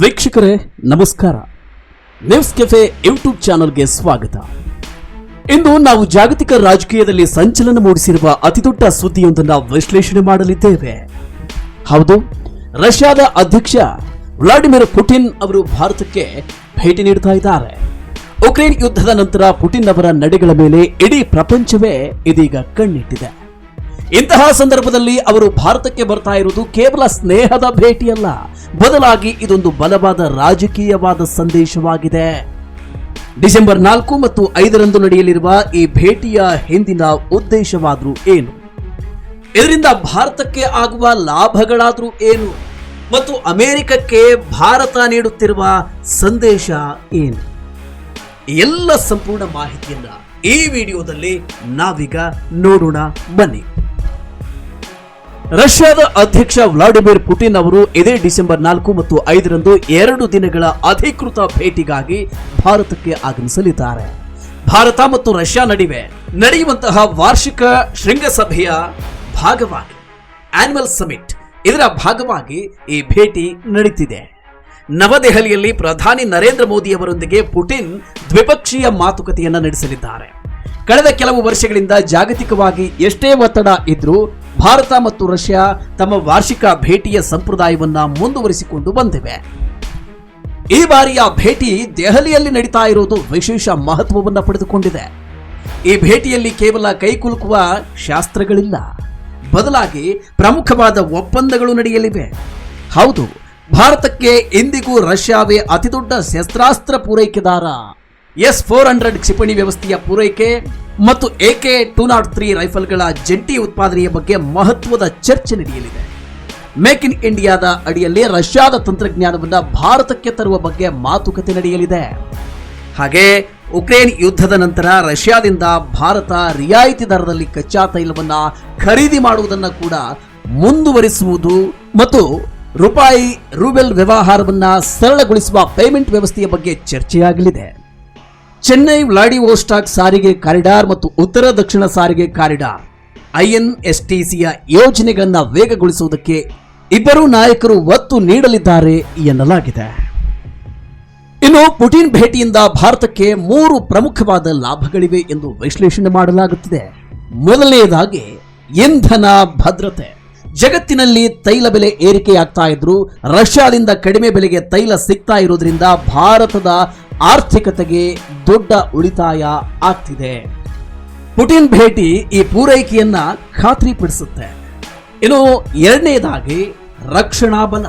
ವೀಕ್ಷಕರೇ, ನಮಸ್ಕಾರ. News cafe YouTube ಚಾನಲ್ಗೆ ಸ್ವಾಗತ. ಇಂದು ನಾವು ಜಾಗತಿಕ ರಾಜಕೀಯದಲ್ಲಿ ಸಂಚಲನ ಮೂಡಿಸಿರುವ ಅತಿದೊಡ್ಡ ಸುದ್ದಿಯೊಂದನ್ನು ವಿಶ್ಲೇಷಣೆ ಮಾಡಲಿದ್ದೇವೆ. ಹೌದು, ರಷ್ಯಾದ ಅಧ್ಯಕ್ಷ ವ್ಲಾಡಿಮಿರ್ ಪುಟಿನ್ ಅವರು ಭಾರತಕ್ಕೆ ಭೇಟಿ ನೀಡುತ್ತಾ ಇದ್ದಾರೆ. ಉಕ್ರೇನ್ ಯುದ್ಧದ ನಂತರ ಪುಟಿನ್ ಅವರ ನಡೆಗಳ ಮೇಲೆ ಇಡೀ ಪ್ರಪಂಚವೇ ಇದೀಗ ಕಣ್ಣಿಟ್ಟಿದೆ. ಇಂತಹ ಸಂದರ್ಭದಲ್ಲಿ ಅವರು ಭಾರತಕ್ಕೆ ಬರ್ತಾ ಇರುವುದು ಕೇವಲ ಸ್ನೇಹದ ಭೇಟಿಯಲ್ಲ. ಬದಲಾಗಿ ಇದೊಂದು ಬಲವಾದ ರಾಜಕೀಯವಾದ ಸಂದೇಶವಾಗಿದೆ. ಡಿಸೆಂಬರ್ ನಾಲ್ಕು ಮತ್ತು ಐದರಂದು ನಡೆಯಲಿರುವ ಈ ಭೇಟಿಯ ಹಿಂದಿನ ಉದ್ದೇಶವಾದರೂ ಏನು? ಇದರಿಂದ ಭಾರತಕ್ಕೆ ಆಗುವ ಲಾಭಗಳಾದರೂ ಏನು? ಮತ್ತು ಅಮೆರಿಕಕ್ಕೆ ಭಾರತ ನೀಡುತ್ತಿರುವ ಸಂದೇಶ ಏನು? ಎಲ್ಲ ಸಂಪೂರ್ಣ ಮಾಹಿತಿಯನ್ನ ಈ ವಿಡಿಯೋದಲ್ಲಿ ನಾವೀಗ ನೋಡೋಣ. ಬನ್ನಿ. ರಷ್ಯಾದ ಅಧ್ಯಕ್ಷ ವ್ಲಾಡಿಮಿರ್ ಪುಟಿನ್ ಅವರು ಇದೇ ಡಿಸೆಂಬರ್ ನಾಲ್ಕು ಮತ್ತು ಐದರಂದು ಎರಡು ದಿನಗಳ ಅಧಿಕೃತ ಭೇಟಿಗಾಗಿ ಭಾರತಕ್ಕೆ ಆಗಮಿಸಲಿದ್ದಾರೆ. ಭಾರತ ಮತ್ತು ರಷ್ಯಾ ನಡುವೆ ನಡೆಯುವಂತಹ ವಾರ್ಷಿಕ ಶೃಂಗಸಭೆಯ ಭಾಗವಾಗಿ ಆನ್ಯುವಲ್ ಸಮಿಟ್ ಇದರ ಭಾಗವಾಗಿ ಈ ಭೇಟಿ ನಡೀತಿದೆ. ನವದೆಹಲಿಯಲ್ಲಿ ಪ್ರಧಾನಿ ನರೇಂದ್ರ ಮೋದಿ ಅವರೊಂದಿಗೆ ಪುಟಿನ್ ದ್ವಿಪಕ್ಷೀಯ ಮಾತುಕತೆಯನ್ನು ನಡೆಸಲಿದ್ದಾರೆ. ಕಳೆದ ಕೆಲವು ವರ್ಷಗಳಿಂದ ಜಾಗತಿಕವಾಗಿ ಎಷ್ಟೇ ಒತ್ತಡ ಇದ್ರೂ ಭಾರತ ಮತ್ತು ರಷ್ಯಾ ತಮ್ಮ ವಾರ್ಷಿಕ ಭೇಟಿಯ ಸಂಪ್ರದಾಯವನ್ನು ಮುಂದುವರಿಸಿಕೊಂಡು ಬಂದಿವೆ. ಈ ಬಾರಿಯ ಭೇಟಿ ದೆಹಲಿಯಲ್ಲಿ ನಡೀತಾ ಇರುವುದು ವಿಶೇಷ ಮಹತ್ವವನ್ನು ಪಡೆದುಕೊಂಡಿದೆ. ಈ ಭೇಟಿಯಲ್ಲಿ ಕೇವಲ ಕೈಕುಲುಕುವ ಶಾಸ್ತ್ರಗಳಿಲ್ಲ. ಬದಲಾಗಿ ಪ್ರಮುಖವಾದ ಒಪ್ಪಂದಗಳು ನಡೆಯಲಿವೆ. ಹೌದು, ಭಾರತಕ್ಕೆ ಇಂದಿಗೂ ರಷ್ಯಾವೇ ಅತಿದೊಡ್ಡ ಶಸ್ತ್ರಾಸ್ತ್ರ ಪೂರೈಕೆದಾರ. ಎಸ್ ಫೋರ್ ಹಂಡ್ರೆಡ್ ಕ್ಷಿಪಣಿ ವ್ಯವಸ್ಥೆಯ ಪೂರೈಕೆ ಮತ್ತು ಎಕೆ ಟೂ ನಾಟ್ ತ್ರೀ ರೈಫಲ್ಗಳ ಜಂಟಿ ಉತ್ಪಾದನೆಯ ಬಗ್ಗೆ ಮಹತ್ವದ ಚರ್ಚೆ ನಡೆಯಲಿದೆ. ಮೇಕ್ ಇನ್ ಇಂಡಿಯಾದ ಅಡಿಯಲ್ಲಿ ರಷ್ಯಾದ ತಂತ್ರಜ್ಞಾನವನ್ನು ಭಾರತಕ್ಕೆ ತರುವ ಬಗ್ಗೆ ಮಾತುಕತೆ ನಡೆಯಲಿದೆ. ಹಾಗೆ ಉಕ್ರೇನ್ ಯುದ್ಧದ ನಂತರ ರಷ್ಯಾದಿಂದ ಭಾರತ ರಿಯಾಯಿತಿ ದರದಲ್ಲಿ ಕಚ್ಚಾ ತೈಲವನ್ನು ಖರೀದಿ ಮಾಡುವುದನ್ನು ಕೂಡ ಮುಂದುವರಿಸುವುದು ಮತ್ತು ರೂಪಾಯಿ ರೂಬೆಲ್ ವ್ಯವಹಾರವನ್ನು ಸರಳಗೊಳಿಸುವ ಪೇಮೆಂಟ್ ವ್ಯವಸ್ಥೆಯ ಬಗ್ಗೆ ಚರ್ಚೆಯಾಗಲಿದೆ. ಚೆನ್ನೈ ವ್ಲಾಡಿವೋಸ್ಟಾಕ್ ಸಾರಿಗೆ ಕಾರಿಡಾರ್ ಮತ್ತು ಉತ್ತರ ದಕ್ಷಿಣ ಸಾರಿಗೆ ಕಾರಿಡಾರ್. ಐಎನ್ಎಸ್ಟಿಸಿಯ ಯೋಜನೆಗಳನ್ನು ವೇಗಗೊಳಿಸುವುದಕ್ಕೆ ಇಬ್ಬರು ನಾಯಕರು ಒತ್ತು ನೀಡಲಿದ್ದಾರೆ ಎನ್ನಲಾಗಿದೆ. ಇನ್ನು ಪುಟಿನ್ ಭೇಟಿಯಿಂದ ಭಾರತಕ್ಕೆ ಮೂರು ಪ್ರಮುಖವಾದ ಲಾಭಗಳಿವೆ ಎಂದು ವಿಶ್ಲೇಷಣೆ ಮಾಡಲಾಗುತ್ತಿದೆ. ಮೊದಲನೆಯದಾಗಿ, ಇಂಧನ ಭದ್ರತೆ. ಜಗತ್ತಿನಲ್ಲಿ ತೈಲ ಬೆಲೆ ಏರಿಕೆಯಾಗ್ತಾ ಇದ್ರು ರಷ್ಯಾದಿಂದ ಕಡಿಮೆ ಬೆಲೆಗೆ ತೈಲ ಸಿಗ್ತಾ ಇರೋದ್ರಿಂದ ಭಾರತದ ಆರ್ಥಿಕತೆಗೆ ದೊಡ್ಡ ಉಳಿತಾಯ ಆಗ್ತಿದೆ. ಪುಟಿನ್ ಭೇಟಿ ಈ ಪೂರೈಕೆಯನ್ನ ಖಾತ್ರಿಪಡಿಸುತ್ತೆ. ಇನ್ನು ಎರಡನೇದಾಗಿ ರಕ್ಷಣಾ ಬಲ.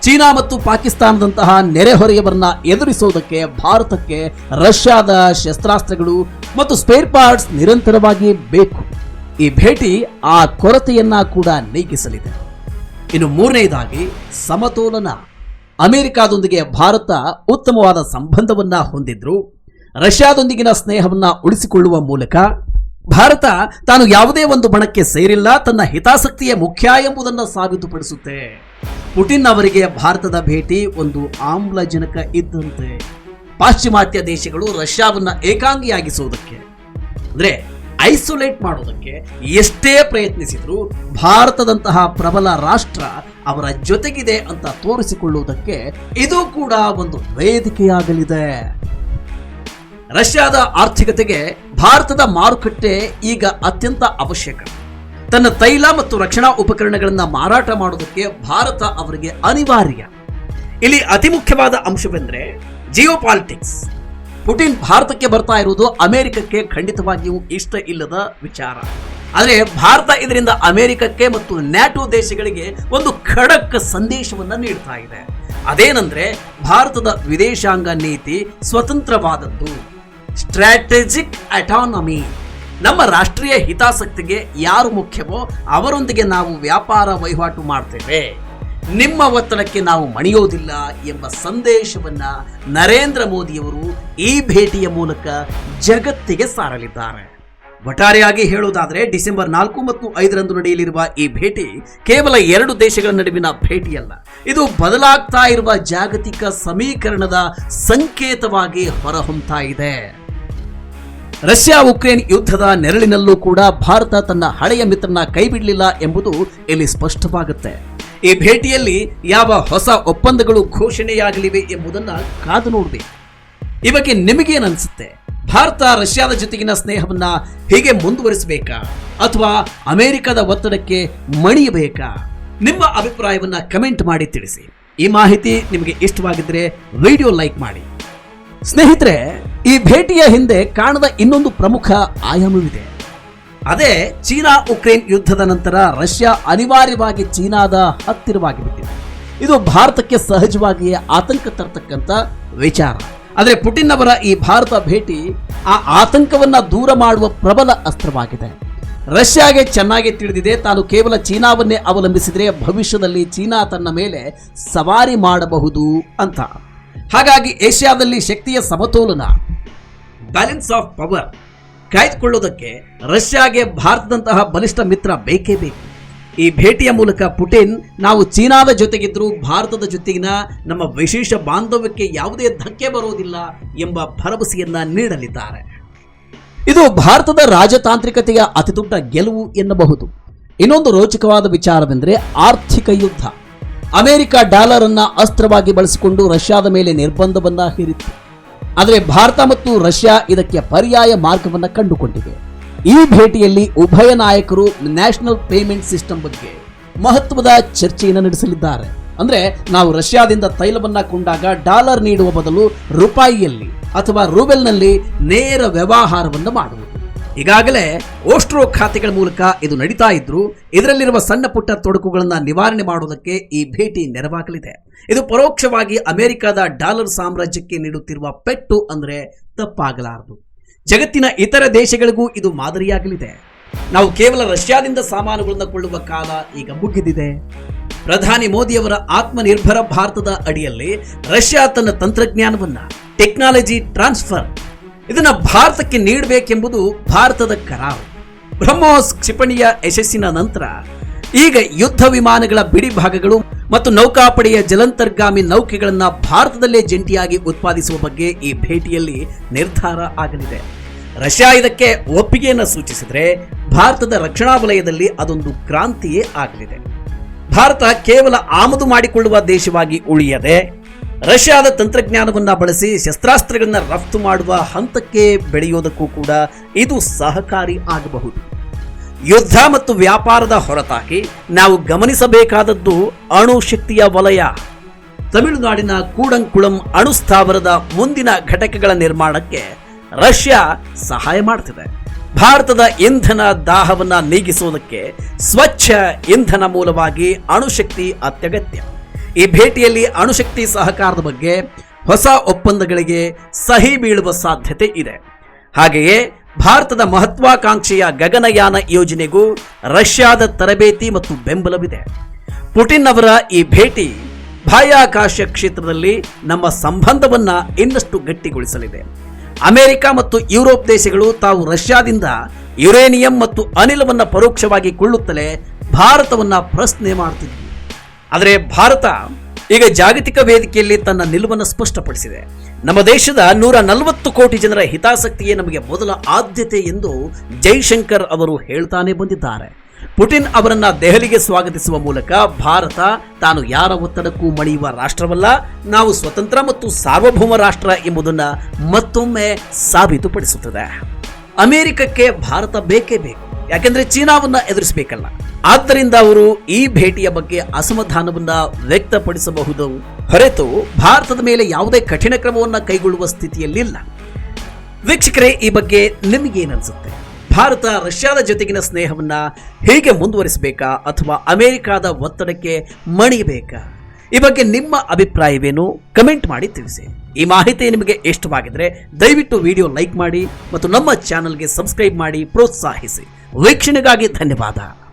ಚೀನಾ ಮತ್ತು ಪಾಕಿಸ್ತಾನದಂತಹ ನೆರೆಹೊರೆಯವರನ್ನ ಎದುರಿಸುವುದಕ್ಕೆ ಭಾರತಕ್ಕೆ ರಷ್ಯಾದ ಶಸ್ತ್ರಾಸ್ತ್ರಗಳು ಮತ್ತು ಸ್ಪೇರ್ ಪಾರ್ಟ್ಸ್ ನಿರಂತರವಾಗಿ ಬೇಕು. ಈ ಭೇಟಿ ಆ ಕೊರತೆಯನ್ನ ಕೂಡ ನೀಗಿಸಲಿದೆ. ಇನ್ನು ಮೂರನೇದಾಗಿ ಸಮತೋಲನ. ಅಮೆರಿಕಾದೊಂದಿಗೆ ಭಾರತ ಉತ್ತಮವಾದ ಸಂಬಂಧವನ್ನ ಹೊಂದಿದ್ರು. ರಷ್ಯಾದೊಂದಿಗಿನ ಸ್ನೇಹವನ್ನ ಉಳಿಸಿಕೊಳ್ಳುವ ಮೂಲಕ ಭಾರತ ತಾನು ಯಾವುದೇ ಒಂದು ಬಣಕ್ಕೆ ಸೇರಿಲ್ಲ, ತನ್ನ ಹಿತಾಸಕ್ತಿಯೇ ಮುಖ್ಯ ಎಂಬುದನ್ನು ಸಾಬೀತುಪಡಿಸುತ್ತೆ. ಪುಟಿನ್ ಅವರಿಗೆ ಭಾರತದ ಭೇಟಿ ಒಂದು ಆಮ್ಲಜನಕ ಇದ್ದಂತೆ. ಪಾಶ್ಚಿಮಾತ್ಯ ದೇಶಗಳು ರಷ್ಯಾವನ್ನ ಏಕಾಂಗಿಯಾಗಿಸುವುದಕ್ಕೆ ಅಂದ್ರೆ ಐಸೋಲೇಟ್ ಮಾಡೋದಕ್ಕೆ ಎಷ್ಟೇ ಪ್ರಯತ್ನಿಸಿದ್ರು ಭಾರತದಂತಹ ಪ್ರಬಲ ರಾಷ್ಟ್ರ ಅವರ ಜೊತೆಗಿದೆ ಅಂತ ತೋರಿಸಿಕೊಳ್ಳುವುದಕ್ಕೆ ಇದು ಕೂಡ ಒಂದು ವೇದಿಕೆಯಾಗಲಿದೆ. ರಷ್ಯಾದ ಆರ್ಥಿಕತೆಗೆ ಭಾರತದ ಮಾರುಕಟ್ಟೆ ಈಗ ಅತ್ಯಂತ ಅವಶ್ಯಕ. ತನ್ನ ತೈಲ ಮತ್ತು ರಕ್ಷಣಾ ಉಪಕರಣಗಳನ್ನು ಮಾರಾಟ ಮಾಡೋದಕ್ಕೆ ಭಾರತ ಅವರಿಗೆ ಅನಿವಾರ್ಯ. ಇಲ್ಲಿ ಅತಿ ಮುಖ್ಯವಾದ ಅಂಶವೆಂದರೆ ಜಿಯೋ ಪಾಲಿಟಿಕ್ಸ್ ಪುಟಿನ್ ಭಾರತಕ್ಕೆ ಬರ್ತಾ ಇರುವುದು ಅಮೆರಿಕಕ್ಕೆ ಖಂಡಿತವಾಗಿಯೂ ಇಷ್ಟ ಇಲ್ಲದ ವಿಚಾರ. ಆದರೆ ಭಾರತ ಇದರಿಂದ ಅಮೆರಿಕಕ್ಕೆ ಮತ್ತು ನ್ಯಾಟೋ ದೇಶಗಳಿಗೆ ಒಂದು ಖಡಕ್ ಸಂದೇಶವನ್ನು ನೀಡ್ತಾ ಇದೆ. ಅದೇನಂದ್ರೆ ಭಾರತದ ವಿದೇಶಾಂಗ ನೀತಿ ಸ್ವತಂತ್ರವಾದದ್ದು. ಸ್ಟ್ರಾಟಜಿಕ್ ಅಟಾನಮಿ ನಮ್ಮ ರಾಷ್ಟ್ರೀಯ ಹಿತಾಸಕ್ತಿಗೆ ಯಾರು ಮುಖ್ಯವೋ ಅವರೊಂದಿಗೆ ನಾವು ವ್ಯಾಪಾರ ವಹಿವಾಟು ಮಾಡ್ತೇವೆ. ನಿಮ್ಮ ಒತ್ತಡಕ್ಕೆ ನಾವು ಮಣಿಯೋದಿಲ್ಲ ಎಂಬ ಸಂದೇಶವನ್ನ ನರೇಂದ್ರ ಮೋದಿಯವರು ಈ ಭೇಟಿಯ ಮೂಲಕ ಜಗತ್ತಿಗೆ ಸಾರಲಿದ್ದಾರೆ. ಒಟ್ಟಾರೆಯಾಗಿ ಹೇಳುವುದಾದರೆ, ಡಿಸೆಂಬರ್ ನಾಲ್ಕು ಮತ್ತು ಐದರಂದು ನಡೆಯಲಿರುವ ಈ ಭೇಟಿ ಕೇವಲ ಎರಡು ದೇಶಗಳ ನಡುವಿನ ಭೇಟಿಯಲ್ಲ. ಇದು ಬದಲಾಗ್ತಾ ಇರುವ ಜಾಗತಿಕ ಸಮೀಕರಣದ ಸಂಕೇತವಾಗಿ ಹೊರಹೊಮ್ತಾ ಇದೆ. ರಷ್ಯಾ ಉಕ್ರೇನ್ ಯುದ್ಧದ ನೆರಳಿನಲ್ಲೂ ಕೂಡ ಭಾರತ ತನ್ನ ಹಳೆಯ ಮಿತ್ರನ ಕೈಬಿಡಲಿಲ್ಲ ಎಂಬುದು ಇಲ್ಲಿ ಸ್ಪಷ್ಟವಾಗುತ್ತೆ. ಈ ಭೇಟಿಯಲ್ಲಿ ಯಾವ ಹೊಸ ಒಪ್ಪಂದಗಳು ಘೋಷಣೆಯಾಗಲಿವೆ ಎಂಬುದನ್ನು ಕಾದು ನೋಡಬೇಕು ಈ ಬಗ್ಗೆ ಭಾರತ ರಷ್ಯಾದ ಜೊತೆಗಿನ ಸ್ನೇಹವನ್ನ ಹೀಗೆ ಮುಂದುವರಿಸಬೇಕಾ? ಅಥವಾ ಅಮೆರಿಕದ ಒತ್ತಡಕ್ಕೆ ಮಣಿಯಬೇಕಾ? ನಿಮ್ಮ ಅಭಿಪ್ರಾಯವನ್ನ ಕಮೆಂಟ್ ಮಾಡಿ ತಿಳಿಸಿ. ಈ ಮಾಹಿತಿ ನಿಮಗೆ ಇಷ್ಟವಾಗಿದ್ರೆ ವಿಡಿಯೋ ಲೈಕ್ ಮಾಡಿ. ಸ್ನೇಹಿತರೆ, ಈ ಭೇಟಿಯ ಹಿಂದೆ ಕಾಣದ ಇನ್ನೊಂದು ಪ್ರಮುಖ ಆಯಾಮವಿದೆ. ಅದೇ ಚೀನಾ ಉಕ್ರೇನ್ ಯುದ್ಧದ ನಂತರ ರಷ್ಯಾ ಅನಿವಾರ್ಯವಾಗಿ ಚೀನಾದ ಹತ್ತಿರವಾಗಿ ಬಿಟ್ಟಿದೆ. ಇದು ಭಾರತಕ್ಕೆ ಸಹಜವಾಗಿಯೇ ಆತಂಕ ತರತಕ್ಕಂಥ ವಿಚಾರ. ಆದರೆ ಪುಟಿನ್ ಅವರ ಈ ಭಾರತ ಭೇಟಿ ಆ ಆತಂಕವನ್ನ ದೂರ ಮಾಡುವ ಪ್ರಬಲ ಅಸ್ತ್ರವಾಗಿದೆ. ರಷ್ಯಾಗೆ ಚೆನ್ನಾಗಿ ತಿಳಿದಿದೆ, ತಾನು ಕೇವಲ ಚೀನಾವನ್ನೇ ಅವಲಂಬಿಸಿದರೆ ಭವಿಷ್ಯದಲ್ಲಿ ಚೀನಾ ತನ್ನ ಮೇಲೆ ಸವಾರಿ ಮಾಡಬಹುದು ಅಂತ. ಹಾಗಾಗಿ ಏಷ್ಯಾದಲ್ಲಿ ಶಕ್ತಿಯ ಸಮತೋಲನ. ಬ್ಯಾಲೆನ್ಸ್ ಆಫ್ ಪವರ್ ಕಾಯ್ದುಕೊಳ್ಳೋದಕ್ಕೆ ರಷ್ಯಾಗೆ ಭಾರತದಂತಹ ಬಲಿಷ್ಠ ಮಿತ್ರ ಬೇಕೇ ಬೇಕು. ಈ ಭೇಟಿಯ ಮೂಲಕ ಪುಟಿನ್, ನಾವು ಚೀನಾದ ಜೊತೆಗಿದ್ರೂ ಭಾರತದ ಜೊತೆಗಿನ ನಮ್ಮ ವಿಶೇಷ ಬಾಂಧವ್ಯಕ್ಕೆ ಯಾವುದೇ ಧಕ್ಕೆ ಬರೋದಿಲ್ಲ ಎಂಬ ಭರವಸೆಯನ್ನ ನೀಡಲಿದ್ದಾರೆ. ಇದು ಭಾರತದ ರಾಜತಾಂತ್ರಿಕತೆಯ ಅತಿದೊಡ್ಡ ಗೆಲುವು ಎನ್ನಬಹುದು. ಇನ್ನೊಂದು ರೋಚಕವಾದ ವಿಚಾರವೆಂದರೆ ಆರ್ಥಿಕ ಯುದ್ಧ. ಅಮೆರಿಕ ಡಾಲರ್ ಅನ್ನ ಅಸ್ತ್ರವಾಗಿ ಬಳಸಿಕೊಂಡು ರಷ್ಯಾದ ಮೇಲೆ ನಿರ್ಬಂಧವನ್ನ ಹೇರಿತ್ತು. ಆದರೆ ಭಾರತ ಮತ್ತು ರಷ್ಯಾ ಇದಕ್ಕೆ ಪರ್ಯಾಯ ಮಾರ್ಗವನ್ನು ಕಂಡುಕೊಂಡಿವೆ. ಈ ಭೇಟಿಯಲ್ಲಿ ಉಭಯ ನಾಯಕರು ನ್ಯಾಷನಲ್ ಪೇಮೆಂಟ್ ಸಿಸ್ಟಮ್ ಬಗ್ಗೆ ಮಹತ್ವದ ಚರ್ಚೆಯನ್ನು ನಡೆಸಲಿದ್ದಾರೆ. ಅಂದ್ರೆ ನಾವು ರಷ್ಯಾದಿಂದ ತೈಲವನ್ನ ಕೊಂಡಾಗ ಡಾಲರ್ ನೀಡುವ ಬದಲು ರೂಪಾಯಿಯಲ್ಲಿ ಅಥವಾ ರೂಬೆಲ್ನಲ್ಲಿ ನೇರ ವ್ಯವಹಾರವನ್ನು ಮಾಡುವುದು. ಈಗಾಗಲೇ ಓಸ್ಟ್ರೋ ಖಾತೆಗಳ ಮೂಲಕ ಇದು ನಡೀತಾ ಇದ್ರು ಇದರಲ್ಲಿರುವ ಸಣ್ಣ ಪುಟ್ಟ ತೊಡಕುಗಳನ್ನ ನಿವಾರಣೆ ಮಾಡುವುದಕ್ಕೆ ಈ ಭೇಟಿ ನೆರವಾಗಲಿದೆ. ಇದು ಪರೋಕ್ಷವಾಗಿ ಅಮೆರಿಕದ ಡಾಲರ್ ಸಾಮ್ರಾಜ್ಯಕ್ಕೆ ನೀಡುತ್ತಿರುವ ಪೆಟ್ಟು ಅಂದ್ರೆ ತಪ್ಪಾಗಲಾರದು. ಜಗತ್ತಿನ ಇತರ ದೇಶಗಳಿಗೂ ಇದು ಮಾದರಿಯಾಗಲಿದೆ. ನಾವು ಕೇವಲ ರಷ್ಯಾದಿಂದ ಸಾಮಾನುಗಳನ್ನು ಕೊಳ್ಳುವ ಕಾಲ ಈಗ ಮುಗಿದಿದೆ. ಪ್ರಧಾನಿ ಮೋದಿಯವರ ಆತ್ಮನಿರ್ಭರ ಭಾರತದ ಅಡಿಯಲ್ಲಿ ರಷ್ಯಾ ತನ್ನ ತಂತ್ರಜ್ಞಾನವನ್ನ, ಟೆಕ್ನಾಲಜಿ ಟ್ರಾನ್ಸ್ಫರ್ ಇದನ್ನ ಭಾರತಕ್ಕೆ ನೀಡಬೇಕೆಂಬುದು ಭಾರತದ ಕರಾರು. ಬ್ರಹ್ಮೋಸ್ ಕ್ಷಿಪಣಿಯ ಯಶಸ್ಸಿನ ನಂತರ ಈಗ ಯುದ್ಧ ವಿಮಾನಗಳ ಬಿಡಿ ಭಾಗಗಳು ಮತ್ತು ನೌಕಾಪಡೆಯ ಜಲಂತರ್ಗಾಮಿ ನೌಕೆಗಳನ್ನು ಭಾರತದಲ್ಲೇ ಜಂಟಿಯಾಗಿ ಉತ್ಪಾದಿಸುವ ಬಗ್ಗೆ ಈ ಭೇಟಿಯಲ್ಲಿ ನಿರ್ಧಾರ ಆಗಲಿದೆ. ರಷ್ಯಾ ಇದಕ್ಕೆ ಒಪ್ಪಿಗೆಯನ್ನು ಸೂಚಿಸಿದರೆ ಭಾರತದ ರಕ್ಷಣಾ ವಲಯದಲ್ಲಿ ಅದೊಂದು ಕ್ರಾಂತಿಯೇ ಆಗಲಿದೆ. ಭಾರತ ಕೇವಲ ಆಮದು ಮಾಡಿಕೊಳ್ಳುವ ದೇಶವಾಗಿ ಉಳಿಯದೆ ರಷ್ಯಾದ ತಂತ್ರಜ್ಞಾನವನ್ನು ಬಳಸಿ ಶಸ್ತ್ರಾಸ್ತ್ರಗಳನ್ನ ರಫ್ತು ಮಾಡುವ ಹಂತಕ್ಕೆ ಬೆಳೆಯೋದಕ್ಕೂ ಕೂಡ ಇದು ಸಹಕಾರಿ ಆಗಬಹುದು. ಯುದ್ಧ ಮತ್ತು ವ್ಯಾಪಾರದ ಹೊರತಾಗಿ ನಾವು ಗಮನಿಸಬೇಕಾದದ್ದು ಅಣುಶಕ್ತಿಯ ವಲಯ. ತಮಿಳುನಾಡಿನ ಕೂಡಂಕುಳಂ ಅಣು ಸ್ಥಾವರದ ಮುಂದಿನ ಘಟಕಗಳ ನಿರ್ಮಾಣಕ್ಕೆ ರಷ್ಯಾ ಸಹಾಯ ಮಾಡ್ತಿದೆ. ಭಾರತದ ಇಂಧನ ದಾಹವನ್ನು ನೀಗಿಸುವುದಕ್ಕೆ ಸ್ವಚ್ಛ ಇಂಧನ ಮೂಲವಾಗಿ ಅಣುಶಕ್ತಿ ಅತ್ಯಗತ್ಯ. ಈ ಭೇಟಿಯಲ್ಲಿ ಅಣುಶಕ್ತಿ ಸಹಕಾರದ ಬಗ್ಗೆ ಹೊಸ ಒಪ್ಪಂದಗಳಿಗೆ ಸಹಿ ಬೀಳುವ ಸಾಧ್ಯತೆ ಇದೆ. ಹಾಗೆಯೇ ಭಾರತದ ಮಹತ್ವಾಕಾಂಕ್ಷೆಯ ಗಗನಯಾನ ಯೋಜನೆಗೂ ರಷ್ಯಾದ ತರಬೇತಿ ಮತ್ತು ಬೆಂಬಲವಿದೆ. ಪುಟಿನ್ ಅವರ ಈ ಭೇಟಿ ಬಾಹ್ಯಾಕಾಶ ಕ್ಷೇತ್ರದಲ್ಲಿ ನಮ್ಮ ಸಂಬಂಧವನ್ನು ಇನ್ನಷ್ಟು ಗಟ್ಟಿಗೊಳಿಸಲಿದೆ. ಅಮೆರಿಕ ಮತ್ತು ಯುರೋಪ್ ದೇಶಗಳು ತಾವು ರಷ್ಯಾದಿಂದ ಯುರೇನಿಯಂ ಮತ್ತು ಅನಿಲವನ್ನು ಪರೋಕ್ಷವಾಗಿ ಕೊಳ್ಳುತ್ತಲೇ ಭಾರತವನ್ನು ಪ್ರಶ್ನೆ ಮಾಡ್ತಿದ್ವು. ಆದರೆ ಭಾರತ ಈಗ ಜಾಗತಿಕ ವೇದಿಕೆಯಲ್ಲಿ ತನ್ನ ನಿಲುವನ್ನು ಸ್ಪಷ್ಟಪಡಿಸಿದೆ. ನಮ್ಮ ದೇಶದ ನೂರ ನಲವತ್ತು ಕೋಟಿ ಜನರ ಹಿತಾಸಕ್ತಿಯೇ ನಮಗೆ ಮೊದಲ ಆದ್ಯತೆ ಎಂದು ಜೈಶಂಕರ್ ಅವರು ಹೇಳ್ತಾನೆ ಬಂದಿದ್ದಾರೆ. ಪುಟಿನ್ ಅವರನ್ನ ದೆಹಲಿಗೆ ಸ್ವಾಗತಿಸುವ ಮೂಲಕ ಭಾರತ ತಾನು ಯಾರ ಒತ್ತಡಕ್ಕೂ ಮಣಿಯುವ ರಾಷ್ಟ್ರವಲ್ಲ, ನಾವು ಸ್ವತಂತ್ರ ಮತ್ತು ಸಾರ್ವಭೌಮ ರಾಷ್ಟ್ರ ಎಂಬುದನ್ನು ಮತ್ತೊಮ್ಮೆ ಸಾಬೀತುಪಡಿಸುತ್ತದೆ. ಅಮೆರಿಕಕ್ಕೆ ಭಾರತ ಬೇಕೇ ಬೇಕು. ಯಾಕೆಂದರೆ ಚೀನಾವನ್ನ ಎದುರಿಸಬೇಕಲ್ಲ. ಆದ್ದರಿಂದ ಅವರು ಈ ಭೇಟಿಯ ಬಗ್ಗೆ ಅಸಮಾಧಾನವನ್ನ ವ್ಯಕ್ತಪಡಿಸಬಹುದು. ಹೊರತು ಭಾರತದ ಮೇಲೆ ಯಾವುದೇ ಕಠಿಣ ಕ್ರಮವನ್ನು ಕೈಗೊಳ್ಳುವ ಸ್ಥಿತಿಯಲ್ಲಿಲ್ಲ. ವೀಕ್ಷಕರೇ, ಈ ಬಗ್ಗೆ ನಿಮಗೇನನ್ಸುತ್ತೆ? ಭಾರತ, ರಷ್ಯಾದ ಜೊತೆಗಿನ ಸ್ನೇಹವನ್ನ ಹೇಗೆ ಮುಂದುವರಿಸಬೇಕಾ ಅಥವಾ ಅಮೆರಿಕಾದ ಒತ್ತಡಕ್ಕೆ ಮಣಿಬೇಕಾ ಈ ಬಗ್ಗೆ ನಿಮ್ಮ ಅಭಿಪ್ರಾಯವೇನು? ಕಮೆಂಟ್ ಮಾಡಿ ತಿಳಿಸಿ. ಈ ಮಾಹಿತಿ ನಿಮಗೆ ಇಷ್ಟವಾಗಿದ್ರೆ ದಯವಿಟ್ಟು ವಿಡಿಯೋ ಲೈಕ್ ಮಾಡಿ ಮತ್ತು ನಮ್ಮ ಚಾನಲ್ಗೆ ಸಬ್ಸ್ಕ್ರೈಬ್ ಮಾಡಿ ಪ್ರೋತ್ಸಾಹಿಸಿ. ವೀಕ್ಷಣೆಗಾಗಿ ಧನ್ಯವಾದ.